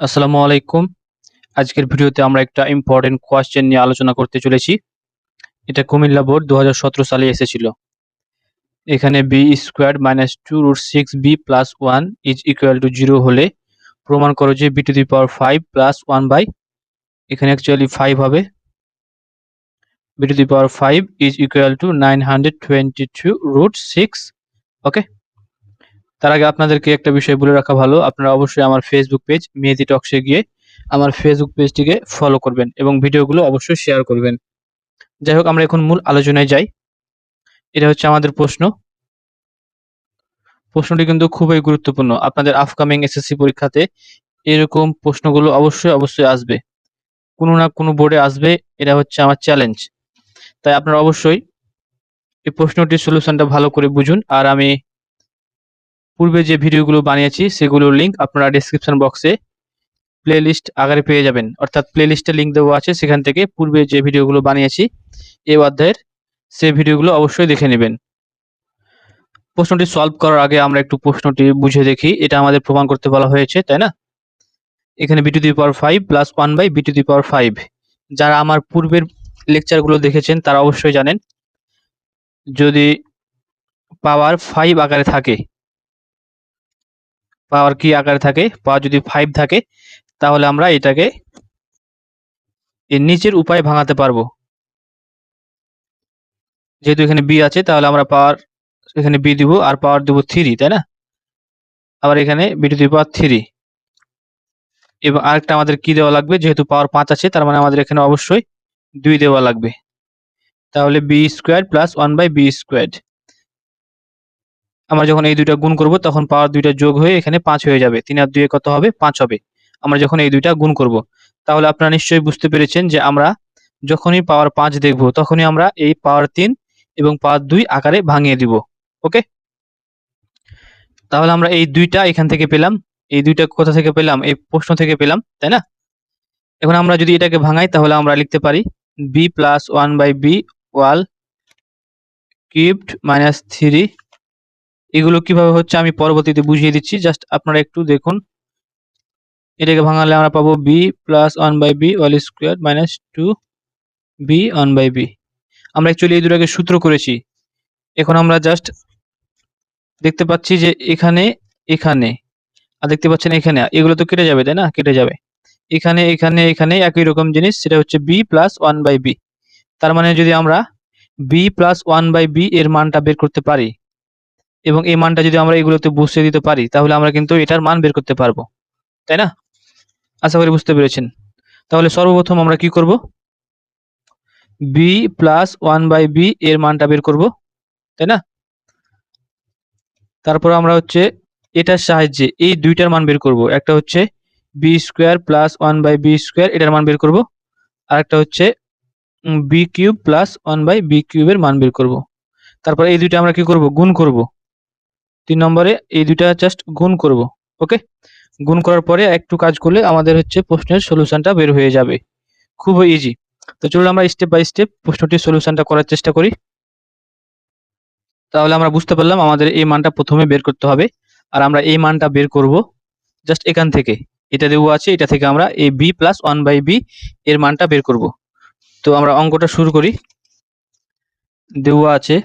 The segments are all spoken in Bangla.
আসসালামু আলাইকুম। আজকের ভিডিওতে আমরা একটা ইম্পর্টেন্ট কোয়েশ্চেন নিয়ে আলোচনা করতে চলেছি। এটা কুমিল্লা বোর্ড দু হাজার সতেরো সালে এসেছিল। এখানে B square minus two root six B plus one is equal to zero হলে প্রমাণ করো যে B to the power five plus one by এখানে অ্যাকচুয়ালি ফাইভ হবে। B to the power five is equal to nine hundred twenty two root six okay তার আগে আপনাদেরকে একটা বিষয় বলে রাখা ভালো। আপনারা অবশ্যই আমার ফেসবুক পেজ মেহেদি টক্সে গিয়ে আমার ফেসবুক পেজটিকে ফলো করবেন এবং ভিডিওগুলো অবশ্যই শেয়ার করবেন। যাই হোক, আমরা এখন মূল আলোচনায় যাই। এটা হচ্ছে আমাদের প্রশ্ন। প্রশ্নটি কিন্তু খুবই গুরুত্বপূর্ণ। আপনাদের আপকামিং এসএসসি পরীক্ষাতে এরকম প্রশ্নগুলো অবশ্যই অবশ্যই আসবে। কোনো না কোনো বোর্ডে আসবে। এটা হচ্ছে আমার চ্যালেঞ্জ তাই আপনারা অবশ্যই এই প্রশ্নটির সলিউশনটা ভালো করে বুঝুন। আর আমি পূর্বে যে ভিডিওগুলো বানিয়েছি, সেগুলোর লিঙ্ক আপনারা ডিসক্রিপশন বক্সে প্লেলিস্ট আকারে পেয়ে যাবেন। অর্থাৎ প্লে প্লেলিস্টে লিঙ্ক দেওয়া আছে, সেখান থেকে পূর্বে যে ভিডিওগুলো বানিয়েছি এই অধ্যায়ের সে ভিডিওগুলো অবশ্যই দেখে নেবেন। প্রশ্নটি সলভ করার আগে আমরা একটু প্রশ্নটি বুঝে দেখি। এটা আমাদের প্রমাণ করতে বলা হয়েছে, তাই না? এখানে B to the power five plus one by B to the power five যারা আমার পূর্বের লেকচারগুলো দেখেছেন, তারা অবশ্যই জানেন, যদি পাওয়ার ফাইভ আকারে থাকে পাওয়ার কি আকারে থাকে পাওয়ার যদি ফাইভ থাকে, তাহলে আমরা এটাকে এর নিচের উপায় ভাঙাতে পারব। যেহেতু এখানে বি আছে, তাহলে আমরা পাওয়ার এখানে বি দিব আর পাওয়ার দিব থ্রি তাই না? আবার এখানে B to the power three এবং আরেকটা আমাদের কি দেওয়া লাগবে? যেহেতু পাওয়ার পাঁচ আছে, তার মানে আমাদের এখানে অবশ্যই দুই দেওয়া লাগবে। তাহলে B square plus one by B square আমরা যখন এই দুইটা গুণ করব, তখন পাওয়ার দুইটা যোগ হয়ে এখানে পাঁচ হয়ে যাবে। তিন আর দুয়ে কত হবে? পাঁচ হবে। আমরা যখন এই দুইটা গুণ করব, তাহলে আপনারা নিশ্চয়ই বুঝতে পেরেছেন যে আমরা যখনই পাওয়ার পাঁচ দেখব, তখনই আমরা এই পাওয়ার তিন এবং পাওয়ার দুই আকারে ভাঙিয়ে দিব। ওকে? তাহলে আমরা এই দুইটা এখান থেকে পেলাম। এই দুইটা কোথা থেকে পেলাম? এই প্রশ্ন থেকে পেলাম, তাই না? এখন আমরা যদি এটাকে ভাঙাই, তাহলে আমরা লিখতে পারি B plus one by B whole cubed minus three এগুলো কীভাবে হচ্ছে আমি পরবর্তীতে বুঝিয়ে দিচ্ছি। জাস্ট আপনারা একটু দেখুন। এটাকে ভাঙালে আমরা পাবো B plus one by B whole square minus two B one by B আমরা অ্যাকচুয়ালি এই দুটাকে সূত্র করেছি। এখন আমরা জাস্ট দেখতে পাচ্ছি যে এখানে এখানে। আর দেখতে পাচ্ছেন এখানে। এগুলো তো কেটে যাবে, তাই না? কেটে যাবে। এখানে এখানে এখানে একই রকম জিনিস, সেটা হচ্ছে B plus one by B তার মানে যদি আমরা B plus one by B এর মানটা বের করতে পারি এবং এই মানটা যদি আমরা এগুলোতে বসিয়ে দিতে পারি, তাহলে আমরা কিন্তু এটার মান বের করতে পারব। তাই না? আশা করি বুঝতে পেরেছেন। তাহলে সর্বপ্রথম আমরা কি করব? B plus one by B এর মানটা বের করব। তাই না? তারপর আমরা হচ্ছে এটার সাহায্যে এই দুইটার মান বের করব। একটা হচ্ছে B square plus one by B square এটার মান বের করব। আর একটা হচ্ছে B cube plus one by B কিউবের মান বের করব। তারপর এই দুইটা আমরা কি করব? গুণ করব। তিন নম্বরে এই দুইটা জাস্ট গুণ করব ওকে গুণ করার পরে একটু কাজ করলে আমাদের হচ্ছে প্রশ্নের সলিউশনটা বের হয়ে যাবে। খুব ইজি তো চলুন আমরা স্টেপ বাই স্টেপ প্রশ্নটির সলিউশনটা করার চেষ্টা করি। তাহলে আমরা বুঝতে পারলাম আমাদের এই মানটা প্রথমে বের করতে হবে। আর আমরা এই মানটা বের করব জাস্ট এখান থেকে। এটা দেওয়া আছে, এটা থেকে আমরা এই B plus one by B এর মানটা বের করব। তো আমরা অঙ্কটা শুরু করি। দেওয়া আছে।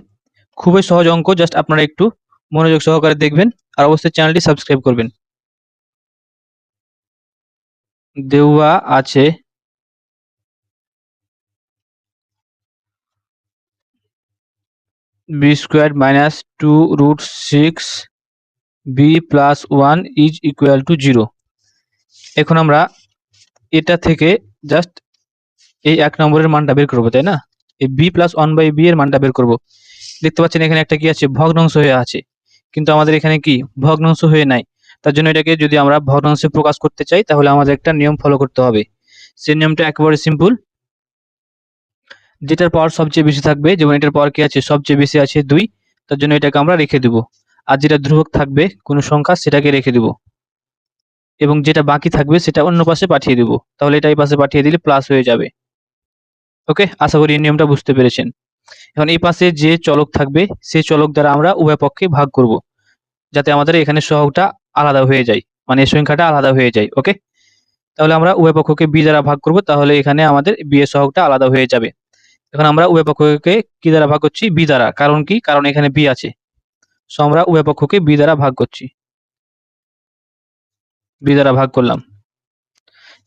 খুবই সহজ অঙ্ক জাস্ট আপনারা একটু মনোযোগ সহকারে দেখবেন আর অবশ্যই চ্যানেলটি সাবস্ক্রাইব করবেন। দেওয়া আছে। B square minus two root six B plus one is equal to zero এখন আমরা এটা থেকে জাস্ট এই এক নম্বরের মানটা বের করব, তাই না? এই B plus one by B এর মানটা বের করব। দেখতে পাচ্ছেন এখানে একটা কি আছে? ভগ্নাংশ হয়ে আছে। কিন্তু আমাদের এখানে কি ভগ্নাংশ হয়ে নাই। তার জন্য এটাকে যদি আমরা ভগ্নাংশে প্রকাশ করতে চাই, তাহলে আমাদের একটা নিয়ম ফলো করতে হবে। সেই নিয়মটা একেবারে সিম্পল যেটার পাওয়ার সবচেয়ে বেশি থাকবে, যেমন এটার পাওয়ার কি আছে? সবচেয়ে বেশি আছে দুই। তার জন্য এটাকে আমরা রেখে দেব। আর যেটা ধ্রুবক থাকবে, কোনো সংখ্যা, সেটাকে রেখে দেব। এবং যেটা বাকি থাকবে, সেটা অন্য পাশে পাঠিয়ে দেব। তাহলে এটা এই পাশে পাঠিয়ে দিলে প্লাস হয়ে যাবে। ওকে আশা করি এই নিয়মটা বুঝতে পেরেছেন। এখন এই পাশে যে চলক থাকবে সেই চলক দ্বারা আমরা উভয় পক্ষে ভাগ করব, যাতে আমাদের এখানে সহগটা আলাদা হয়ে যায় মানে সংখ্যাটা আলাদা হয়ে যায়, ওকে? তাহলে আমরা উভয় পক্ষকে বি দ্বারা ভাগ করব, তাহলে এখানে আমাদের বি এর সহগটা আলাদা হয়ে যাবে। এখন আমরা উভয় পক্ষকে কি দ্বারা ভাগ করছি? বি দ্বারা। কারণ কি? কারণ এখানে বি আছে। সো আমরা উভয় পক্ষকে বি দ্বারা ভাগ করছি। বি দ্বারা ভাগ করলাম।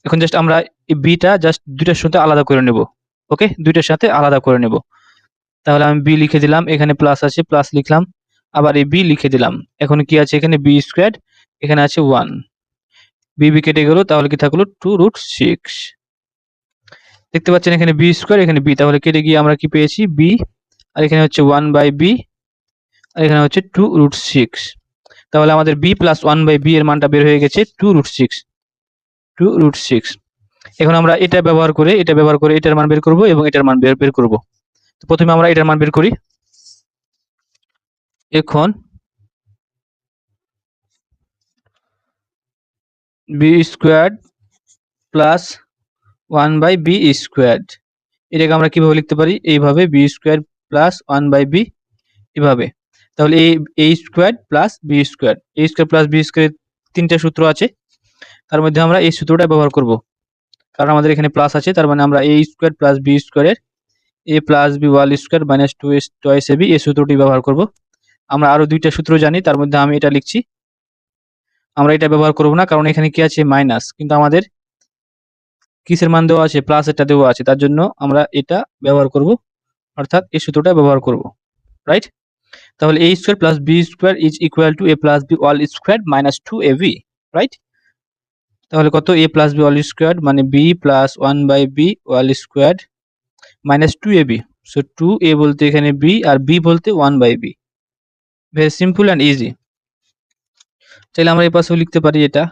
এখন জাস্ট আমরা বিটা জাস্ট দুইটার সাথে আলাদা করে নেব, ওকে? দুইটার সাথে আলাদা করে নেব। তাহলে আমি বি লিখে দিলাম, এখানে প্লাস আছে প্লাস লিখলাম, আবার এই বি লিখে দিলাম। এখন কি আছে এখানে? বি স্কোয়ার এখানে আছে ওয়ান বি বি কেটে গেল, তাহলে কি থাকল? টু রুট সিক্স দেখতে পাচ্ছেন এখানে বি স্কোয়ার এখানে বি তাহলে কেটে গিয়ে আমরা কি পেয়েছি? বি আর এখানে হচ্ছে ওয়ান বাই বি আর এখানে হচ্ছে টু রুট সিক্স তাহলে আমাদের B plus one by B এর মানটা বের হয়ে গেছে two root six two root six এখন আমরা এটা ব্যবহার করে, এটা ব্যবহার করে, এটার মান বের করব এবং এটার মান বের বের করব। তো প্রথমে আমরা এটার মান বের করি। এখন B square plus one by B square এটাকে আমরা কীভাবে লিখতে পারি? এইভাবে B square plus one by B এভাবে। তাহলে এই A square plus B square A square plus B square তিনটে সূত্র আছে। তার মধ্যে আমরা এই সূত্রটা ব্যবহার করব। কারণ আমাদের এখানে প্লাস আছে, তার মানে আমরা এ স্কোয়ার প্লাস বি স্কোয়ারের A plus B whole square minus two is twice A B এই সূত্রটি ব্যবহার করব। আমরা আরও দুইটা সূত্র জানি, তার মধ্যে আমি এটা লিখছি। আমরা এটা ব্যবহার করব না, কারণ এখানে কি আছে? মাইনাস কিন্তু আমাদের কিসের মান দেওয়া আছে? প্লাস এটা দেওয়া আছে, তার জন্য আমরা এটা ব্যবহার করব। অর্থাৎ এই সূত্রটা ব্যবহার করব। রাইট তাহলে A square plus B square is equal to A plus B whole square minus two A B right তাহলে কত? A plus B whole square মানে B plus one by B whole square minus two A B so two A বলতে এখানে বি আর বি বলতে one by B very simple and easy চাইলে আমরা এই পাশেও লিখতে পারি এটা।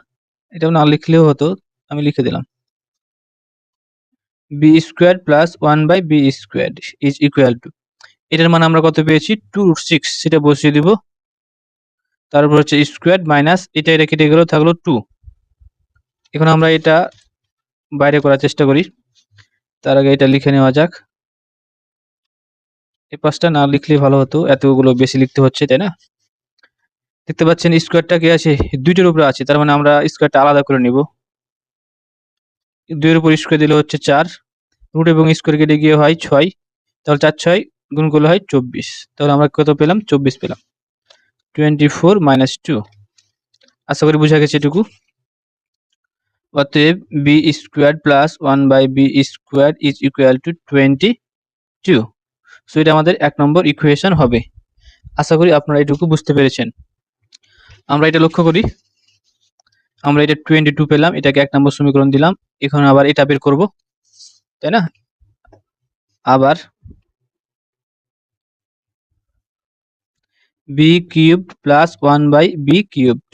এটাও না লিখলেও হতো, আমি লিখে দিলাম। B square plus one by B square is equal to এটার মান আমরা কত পেয়েছি? টু রুট সিক্স সেটা বসিয়ে দিব। তারপর হচ্ছে স্কোয়ার মাইনাস এটা এটা কেটে গেল থাকল টু এখন আমরা এটা বাইরে করার চেষ্টা করি। তার আগে এটা লিখে নেওয়া যাক। এই পাঁচটা না লিখলে ভালো হতো, এতগুলো বেশি লিখতে হচ্ছে, তাই না? দেখতে পাচ্ছেন স্কোয়ারটা কি আছে? দুইটার উপরে আছে, তার মানে আমরা স্কোয়ারটা আলাদা করে নিব। দুইয়ের উপর স্কোয়ার দিলে হচ্ছে চার রুট এবং স্কোয়ার কেটে গিয়ে হয় ছয়, তাহলে চার, ছয় গুণ করলে হয় চব্বিশ, তাহলে আমরা কত পেলাম? চব্বিশ পেলাম। টোয়েন্টি ফোর মাইনাস টু আশা করি বোঝা গেছে এটুকু। অতএব B square plus one by B square is equal to twenty two so এটা আমাদের এক নম্বর ইকুয়েশন হবে। আশা করি আপনারা এটুকু বুঝতে পেরেছেন। আমরা এটা লক্ষ্য করি। আমরা এটা টোয়েন্টি টু পেলাম, এটাকে এক নম্বর সমীকরণ দিলাম। এখন আবার এটা বের করব, তাই না? আবার B cubed plus one by B cubed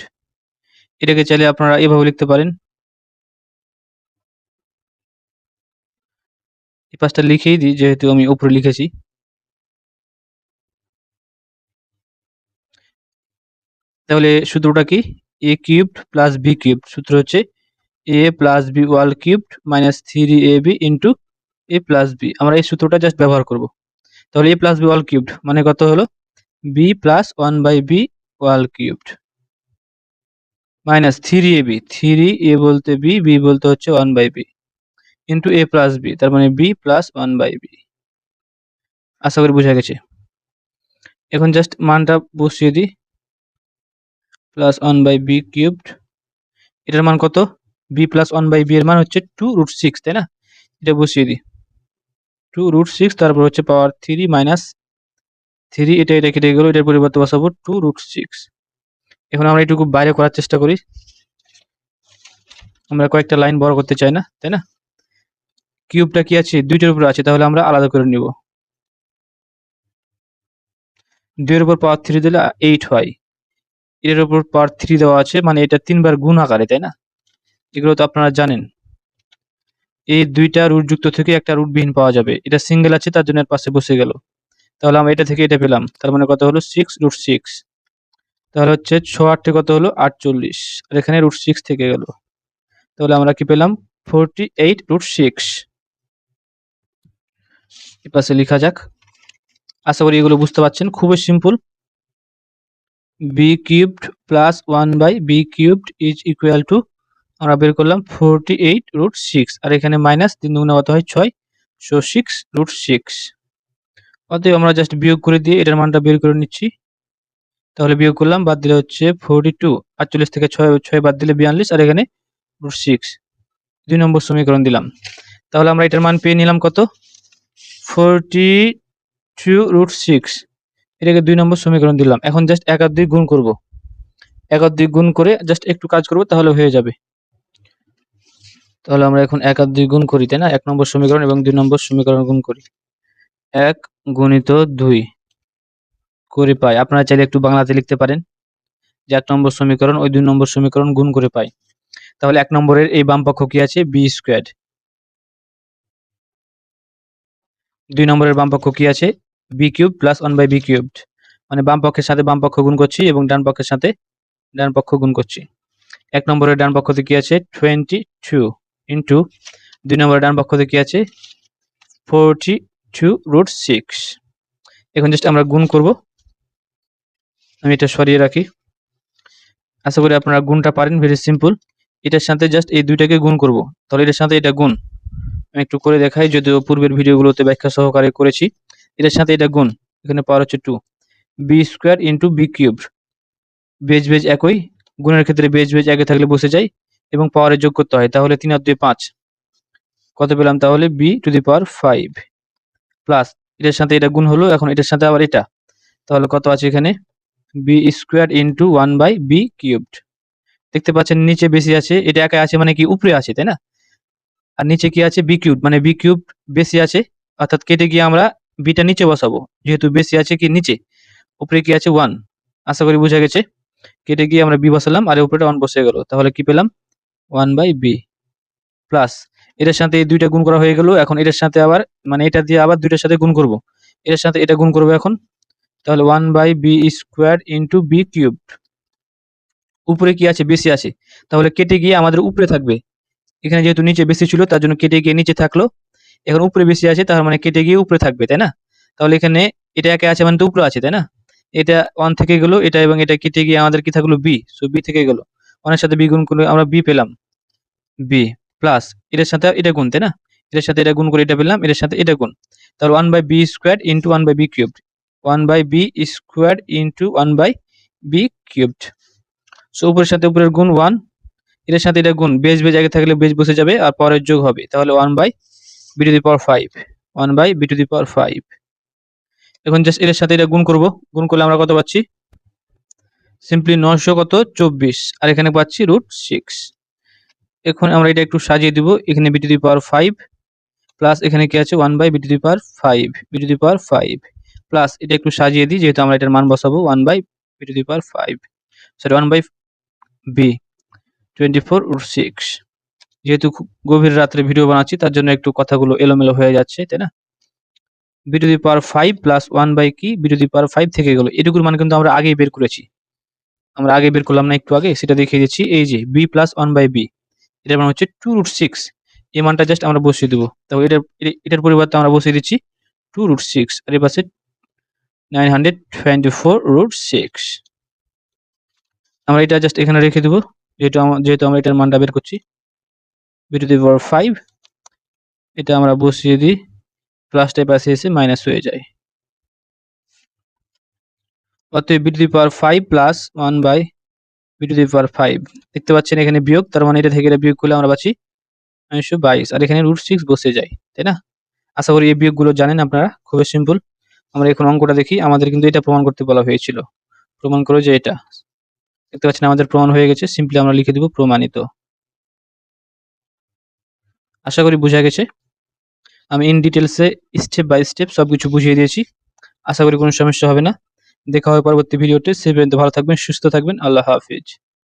এটাকে চাইলে আপনারা এভাবে লিখতে পারেন। এই পাঁচটা লিখেই দিই, যেহেতু আমি উপরে লিখেছি। তাহলে সূত্রটা কি? A cubed plus B cubed সূত্র হচ্ছে A plus B whole cubed minus three A B into A plus B আমরা এই সূত্রটা জাস্ট ব্যবহার করব। তাহলে A plus B whole cubed মানে কত হলো? B plus one by B whole cubed minus three A B three A বলতে বি বি বলতে হচ্ছে one by B into A plus B তার মানে B plus one by B আশা করি বোঝা গেছে। এখন জাস্ট মানটা বসিয়ে দিই। Plus one by B cubed এটার মান কত? B plus one by B এর মান হচ্ছে টু রুট সিক্স তাই না? এটা বসিয়ে দিই। টু রুট সিক্স তারপর হচ্ছে পাওয়ার থ্রি মাইনাস থ্রি এটা এটা কেটে গেলো, এটার পরিবর্তে বসাবো টু রুট সিক্স এখন আমরা এটুকু বাইরে করার চেষ্টা করি। আমরা কয়েকটা লাইন বড় করতে চাই না, তাই না? কিউবটা কি আছে? দুইটার উপরে আছে, তাহলে আমরা আলাদা করে নিব। দুইয়ের উপর পাওয়ার থ্রি দিলে এইট হয়। এর উপর পাওয়ার থ্রি দেওয়া আছে মানে এটা তিনবার গুণ আকারে, তাই না? এগুলো তো আপনারা জানেন। এই দুইটা রুট যুক্ত থেকে একটা রুট বিহীন পাওয়া যাবে। এটা সিঙ্গেল আছে, তার জন্য পাশে বসে গেল। তাহলে আমরা এটা থেকে এটা পেলাম। তার মানে কত হলো? সিক্স রুট সিক্স তাহলে হচ্ছে ছ আটটে কত হলো? আটচল্লিশ। আর এখানে রুট সিক্স থেকে গেল। তাহলে আমরা কি পেলাম? ফোরটি এইট রুট সিক্স পাশে লেখা যাক। আশা করি এগুলো বুঝতে পারছেন। খুবই simple B cubed plus one by B cubed is equal to আমরা বের করলাম ফোরটি এইট রুট সিক্স আর এখানে মাইনাস তিন দুগুণে হয়? ছয়। সো সিক্স রুট সিক্স অতএব আমরা জাস্ট বিয়োগ করে দিয়ে এটার মানটা বের করে নিচ্ছি। তাহলে বিয়োগ করলাম, বাদ দিলে হচ্ছে ফোরটি টু আটচল্লিশ থেকে ছয় ছয় বাদ দিলে বিয়াল্লিশ। আর এখানে রুট সিক্স দুই নম্বর সমীকরণ দিলাম। তাহলে আমরা এটার মান পেয়ে নিলাম কত? ফোরটি টু রুট সিক্স এটাকে দুই নম্বর সমীকরণ দিলাম। এখন জাস্ট এক আর দুই গুণ করব। এক আর দুই গুণ করে জাস্ট একটু কাজ করব, তাহলে হয়ে যাবে। তাহলে আমরা এখন এক আর দুই গুণ করি, তাই না? এক নম্বর সমীকরণ এবং দুই নম্বর সমীকরণ গুণ করি। এক গুণিত দুই করে পাই। আপনারা চাইলে একটু বাংলাতে লিখতে পারেন যে এক নম্বর সমীকরণ ওই দুই নম্বর সমীকরণ গুণ করে পাই। তাহলে এক নম্বরের এই বাম পক্ষ কি আছে? বি স্কোয়ার দুই নম্বরের বাম পক্ষ কি আছে? B cube plus one by B cubed মানে বাম পক্ষের সাথে বাম পক্ষ গুণ করছি এবং ডান পক্ষের সাথে ডান পক্ষ গুণ করছি। এক নম্বরের ডান পক্ষতে কি আছে? টোয়েন্টি টু ইন্টু দুই নম্বরের ডান পক্ষতে কি আছে? ফোরটি টু রুট সিক্স এখন জাস্ট আমরা গুণ করব। আমি এটা সরিয়ে রাখি। আশা করি আপনারা গুণটা পারেন ভেরি সিম্পল এটার সাথে জাস্ট এই দুইটাকে গুণ করব। তাহলে এটার সাথে এটা গুণ। আমি একটু করে দেখাই, যদিও পূর্বের ভিডিওগুলোতে ব্যাখ্যা সহকারে করেছি। এটার সাথে এটা গুণ, এখানে পাওয়ার হচ্ছে two B square into B cube base base একই, গুণের ক্ষেত্রে বেজ বেজ একে থাকলে বসে যায় এবং পাওয়ারে যোগ করতে হয়, তাহলে তিন আর দুই পাঁচ। কত পেলাম তাহলে? B to the power five plus এটার সাথে এটা গুণ হলো, এখন এটার সাথে আবার এটা। তাহলে কত আছে এখানে? B square into one by B cubed দেখতে পাচ্ছেন, নিচে বেশি আছে, এটা একা আছে মানে কি উপরে আছে, তাই না? আর নিচে কি আছে? বি কিউব মানে বি কিউব বেশি আছে, অর্থাৎ কেটে গিয়ে আমরা বিটা নিচে বসাবো। যেহেতু বেশি আছে কি? নিচে। উপরে কি আছে? ওয়ান আশা করি বোঝা গেছে। কেটে গিয়ে আমরা বি বসালাম, আর উপরে ওয়ান বসে গেল। তাহলে কি পেলাম? ওয়ান বাই বি প্লাস এটার সাথে এই দুইটা গুণ করা হয়ে গেল। এখন এটার সাথে আবার মানে এটা দিয়ে আবার দুইটার সাথে গুণ করব। এটার সাথে এটা গুণ করব এখন। তাহলে one by B square into B cube উপরে কি আছে? বেশি আছে। তাহলে কেটে গিয়ে আমাদের উপরে থাকবে। এখানে যেহেতু নিচে বেশি ছিল, তার জন্য কেটে গিয়ে নিচে থাকল। এখন উপরে বেশি আছে, তার মানে কেটে গিয়ে উপরে থাকবে, তাই না? তাহলে এখানে এটা একে আছে মানে তো উপরে আছে, তাই না? এটা ওয়ান থেকে গেলো, এটা এবং এটা কেটে গিয়ে আমাদের কি থাকল? বি সো বি থেকে গেলো। ওয়ানের সাথে বি গুণ করলে আমরা বি পেলাম। বি প্লাস এটার সাথে এটা গুণ, তাই না? এটার সাথে এটা গুণ করে এটা পেলাম এটার সাথে এটা গুণ। তাহলে one by B square into one by B cubed one by B square into one by B cubed so উপরের সাথে উপরের গুণ ওয়ান এটার সাথে এটা গুণ। বেজ বেজ আগে থাকলে বেজ বসে যাবে আর পরের যোগ হবে। তাহলে one by B to the power five one by B to the power five এখন জাস্ট এর সাথে এটা গুণ করব। গুণ করলে আমরা কত পাচ্ছি? সিম্পলি নশো কত? চব্বিশ। আর এখানে পাচ্ছি রুট সিক্স এখন আমরা এটা একটু সাজিয়ে দিব। এখানে B to the power five plus এখানে কি আছে? One by B to the power five B to the power five plus এটা একটু সাজিয়ে দিই, যেহেতু আমরা এটার মান বসাবো। One by B to the power five sorry one by B twenty four root six যেহেতু গভীর রাত্রে ভিডিও বানাচ্ছি, তার জন্য একটু কথাগুলো এলোমেলো হয়ে যাচ্ছে, তাই না? B to the power five plus one by কি B to the power five থেকে গেলো। এটুকুর মান কিন্তু আমরা আগেই বের করেছি। আমরা আগে বের করলাম না একটু আগে, সেটা দেখিয়ে দিচ্ছি। এই যে B plus one by B এটার মান হচ্ছে টু রুট সিক্স এই মানটা জাস্ট আমরা বসিয়ে দেবো। তো এটার এটার পরিবর্তে আমরা বসিয়ে দিচ্ছি টু রুট সিক্স আর এর পাশে nine hundred twenty four root six আমরা এটা জাস্ট এখানে রেখে দেবো। যেহেতু যেহেতু আমরা এটার মানটা বের করছি B to the power five এটা আমরা বসিয়ে দিই প্লাসটাই পাশে এসে মাইনাস হয়ে যায়। অতএব B to the power five plus one by B to the power five দেখতে পাচ্ছেন এখানে বিয়োগ, তার মানে এটা থেকে এটা বিয়োগ করলে আমরা পাচ্ছি উনিশশো বাইশ, আর এখানে রুট সিক্স বসে যায়, তাই না? আশা করি এই বিয়োগগুলো জানেন আপনারা, খুবই সিম্পল আমরা এখন অঙ্কটা দেখি, আমাদের কিন্তু এটা প্রমাণ করতে বলা হয়েছিল। প্রমাণ করো যে এটা। দেখতে পাচ্ছেন আমাদের প্রমাণ হয়ে গেছে। সিম্পলি আমরা লিখে দিব প্রমাণিত। আশা করি বোঝা গেছে। আমি ইন ডিটেলসে স্টেপ বাই স্টেপ সব কিছু বুঝিয়ে দিয়েছি। আশা করি কোনো সমস্যা হবে না। দেখা হবে পরবর্তী ভিডিওতে সে পর্যন্ত ভালো থাকবেন, সুস্থ থাকবেন। আল্লাহ হাফিজ।